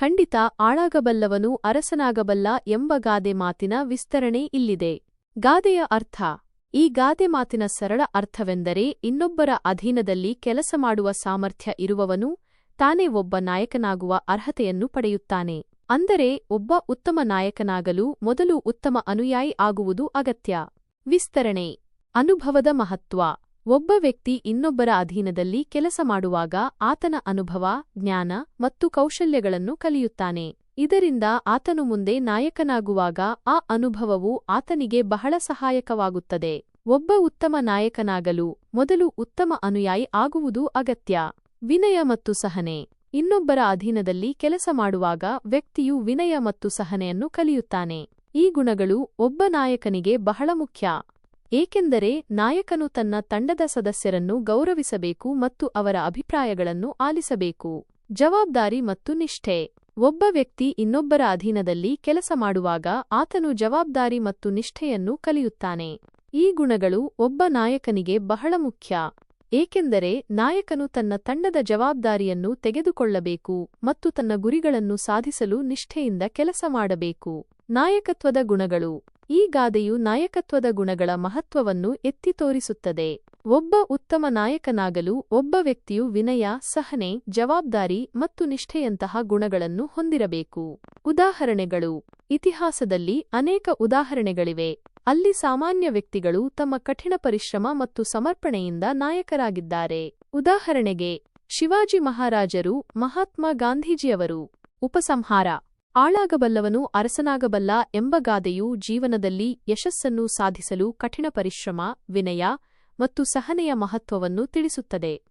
ಖಂಡಿತ ಆಳಾಗಬಲ್ಲವನು ಅರಸನಾಗಬಲ್ಲ ಎಂಬ ಗಾದೆ ಮಾತಿನ ವಿಸ್ತರಣೆ ಇಲ್ಲಿದೆ. ಗಾದೆಯ ಅರ್ಥ, ಈ ಗಾದೆ ಮಾತಿನ ಸರಳ ಅರ್ಥವೆಂದರೆ ಇನ್ನೊಬ್ಬರ ಅಧೀನದಲ್ಲಿ ಕೆಲಸ ಮಾಡುವ ಸಾಮರ್ಥ್ಯ ಇರುವವನು ತಾನೇ ಒಬ್ಬ ನಾಯಕನಾಗುವ ಅರ್ಹತೆಯನ್ನು ಪಡೆಯುತ್ತಾನೆ. ಅಂದರೆ ಒಬ್ಬ ಉತ್ತಮ ನಾಯಕನಾಗಲು ಮೊದಲು ಉತ್ತಮ ಅನುಯಾಯಿ ಆಗುವುದು ಅಗತ್ಯ. ವಿಸ್ತರಣೆ, ಅನುಭವದ ಮಹತ್ವ. ಒಬ್ಬ ವ್ಯಕ್ತಿ ಇನ್ನೊಬ್ಬರ ಅಧೀನದಲ್ಲಿ ಕೆಲಸ ಮಾಡುವಾಗ ಆತನ ಅನುಭವ, ಜ್ಞಾನ ಮತ್ತು ಕೌಶಲ್ಯಗಳನ್ನು ಕಲಿಯುತ್ತಾನೆ. ಇದರಿಂದ ಆತನು ಮುಂದೆ ನಾಯಕನಾಗುವಾಗ ಆ ಅನುಭವವು ಆತನಿಗೆ ಬಹಳ ಸಹಾಯಕವಾಗುತ್ತದೆ. ಒಬ್ಬ ಉತ್ತಮ ನಾಯಕನಾಗಲು ಮೊದಲು ಉತ್ತಮ ಅನುಯಾಯಿ ಆಗುವುದು ಅಗತ್ಯ. ವಿನಯ ಮತ್ತು ಸಹನೆ. ಇನ್ನೊಬ್ಬರ ಅಧೀನದಲ್ಲಿ ಕೆಲಸ ಮಾಡುವಾಗ ವ್ಯಕ್ತಿಯು ವಿನಯ ಮತ್ತು ಸಹನೆಯನ್ನು ಕಲಿಯುತ್ತಾನೆ. ಈ ಗುಣಗಳು ಒಬ್ಬ ನಾಯಕನಿಗೆ ಬಹಳ ಮುಖ್ಯ. ಏಕೆಂದರೆ ನಾಯಕನು ತನ್ನ ತಂಡದ ಸದಸ್ಯರನ್ನು ಗೌರವಿಸಬೇಕು ಮತ್ತು ಅವರ ಅಭಿಪ್ರಾಯಗಳನ್ನು ಆಲಿಸಬೇಕು. ಜವಾಬ್ದಾರಿ ಮತ್ತು ನಿಷ್ಠೆ. ಒಬ್ಬ ವ್ಯಕ್ತಿ ಇನ್ನೊಬ್ಬರ ಅಧೀನದಲ್ಲಿ ಕೆಲಸ ಮಾಡುವಾಗ ಆತನು ಜವಾಬ್ದಾರಿ ಮತ್ತು ನಿಷ್ಠೆಯನ್ನು ಕಲಿಯುತ್ತಾನೆ. ಈ ಗುಣಗಳು ಒಬ್ಬ ನಾಯಕನಿಗೆ ಬಹಳ ಮುಖ್ಯ. ಏಕೆಂದರೆ ನಾಯಕನು ತನ್ನ ತಂಡದ ಜವಾಬ್ದಾರಿಯನ್ನು ತೆಗೆದುಕೊಳ್ಳಬೇಕು ಮತ್ತು ತನ್ನ ಗುರಿಗಳನ್ನು ಸಾಧಿಸಲು ನಿಷ್ಠೆಯಿಂದ ಕೆಲಸ ಮಾಡಬೇಕು. ನಾಯಕತ್ವದ ಗುಣಗಳು. ಈ ಗಾದೆಯು ನಾಯಕತ್ವದ ಗುಣಗಳ ಮಹತ್ವವನ್ನು ಎತ್ತಿ ತೋರಿಸುತ್ತದೆ. ಒಬ್ಬ ಉತ್ತಮ ನಾಯಕನಾಗಲು ಒಬ್ಬ ವ್ಯಕ್ತಿಯು ವಿನಯ, ಸಹನೆ, ಜವಾಬ್ದಾರಿ ಮತ್ತು ನಿಷ್ಠೆಯಂತಹ ಗುಣಗಳನ್ನು ಹೊಂದಿರಬೇಕು. ಉದಾಹರಣೆಗಳು. ಇತಿಹಾಸದಲ್ಲಿ ಅನೇಕ ಉದಾಹರಣೆಗಳಿವೆ. ಅಲ್ಲಿ ಸಾಮಾನ್ಯ ವ್ಯಕ್ತಿಗಳು ತಮ್ಮ ಕಠಿಣ ಪರಿಶ್ರಮ ಮತ್ತು ಸಮರ್ಪಣೆಯಿಂದ ನಾಯಕರಾಗಿದ್ದಾರೆ. ಉದಾಹರಣೆಗೆ, ಶಿವಾಜಿ ಮಹಾರಾಜರು ಮಹಾತ್ಮ ಗಾಂಧೀಜಿಯವರು. ಉಪಸಂಹಾರ. ಆಳಾಗಬಲ್ಲವನು ಅರಸನಾಗಬಲ್ಲ ಎಂಬ ಗಾದೆಯು ಜೀವನದಲ್ಲಿ ಯಶಸ್ಸನ್ನು ಸಾಧಿಸಲು ಕಠಿಣ ಪರಿಶ್ರಮ ವಿನಯ ಮತ್ತು ಸಹನೆಯ ಮಹತ್ವವನ್ನು ತಿಳಿಸುತ್ತದೆ.